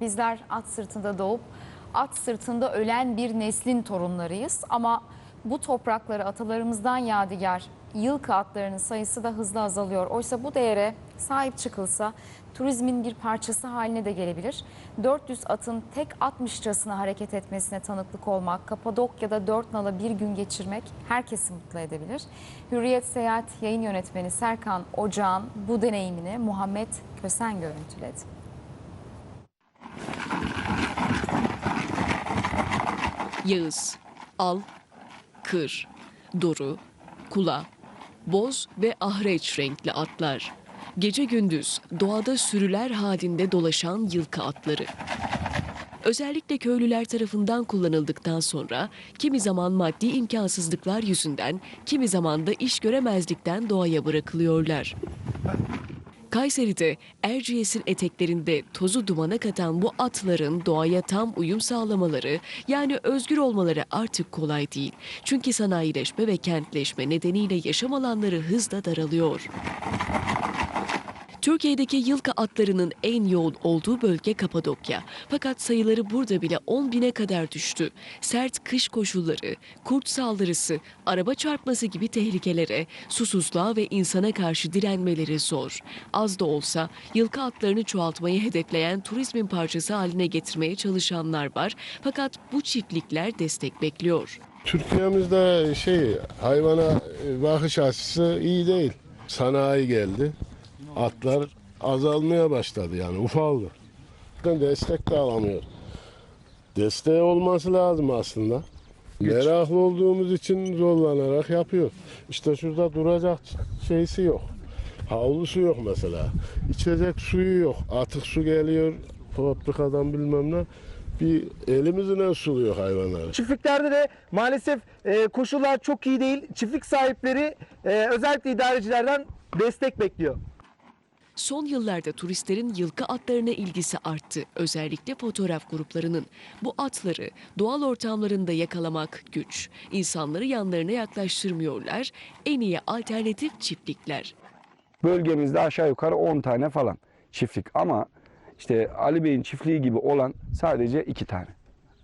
Bizler at sırtında doğup at sırtında ölen bir neslin torunlarıyız ama bu toprakları atalarımızdan yadigar yılkı atlarının sayısı da hızla azalıyor. Oysa bu değere sahip çıkılsa turizmin bir parçası haline de gelebilir. 400 atın tek atmışçasına hareket etmesine tanıklık olmak, Kapadokya'da dört nala bir gün geçirmek herkesi mutlu edebilir. Hürriyet Seyahat yayın yönetmeni Serkan Ocağan bu deneyimini Muhammed Kösen görüntüledi. Yağız, Al, Kır, Doru, Kula, Boz ve Ahreç renkli atlar. Gece gündüz doğada sürüler halinde dolaşan yılkı atları. Özellikle köylüler tarafından kullanıldıktan sonra kimi zaman maddi imkansızlıklar yüzünden, kimi zaman da iş göremezlikten doğaya bırakılıyorlar. Kayseri'de Erciyes'in eteklerinde tozu dumana katan bu atların doğaya tam uyum sağlamaları yani özgür olmaları artık kolay değil. Çünkü sanayileşme ve kentleşme nedeniyle yaşam alanları hızla daralıyor. Türkiye'deki yılkı atlarının en yoğun olduğu bölge Kapadokya. Fakat sayıları burada bile 10 bine kadar düştü. Sert kış koşulları, kurt saldırısı, araba çarpması gibi tehlikelere, susuzluğa ve insana karşı direnmeleri zor. Az da olsa yılkı atlarını çoğaltmayı hedefleyen turizmin parçası haline getirmeye çalışanlar var. Fakat bu çiftlikler destek bekliyor. Türkiye'mizde şey hayvana e, bakış açısı iyi değil. Sanayi geldi. Atlar azalmaya başladı yani ufaldı. Destek de alamıyor. Desteği olması lazım aslında. Meraklı olduğumuz için zorlanarak yapıyor. İşte şurada duracak şeysi yok. Havlusu yok mesela. İçecek suyu yok. Atık su geliyor fabrikadan bilmem ne. Bir elimizle suluyor hayvanları. Çiftliklerde de maalesef e, koşullar çok iyi değil. Çiftlik sahipleri e, özellikle idarecilerden destek bekliyor. Son yıllarda turistlerin yılkı atlarına ilgisi arttı. Özellikle fotoğraf gruplarının. Bu atları doğal ortamlarında yakalamak güç. İnsanları yanlarına yaklaştırmıyorlar. En iyi alternatif çiftlikler. Bölgemizde aşağı yukarı 10 tane falan çiftlik ama işte Ali Bey'in çiftliği gibi olan sadece 2 tane.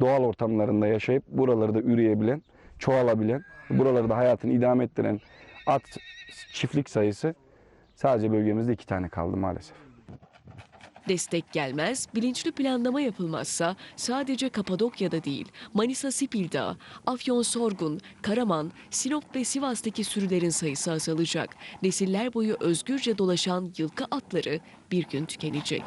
Doğal ortamlarında yaşayıp buraları da üreyebilen, çoğalabilen, buraları da hayatını idame ettiren at çiftlik sayısı sadece bölgemizde 2 tane kaldı maalesef. Destek gelmez, bilinçli planlama yapılmazsa sadece Kapadokya'da değil, Manisa Sipil Dağı, Afyon Sorgun, Karaman, Sinop ve Sivas'taki sürülerin sayısı azalacak. Nesiller boyu özgürce dolaşan yılkı atları bir gün tükenecek.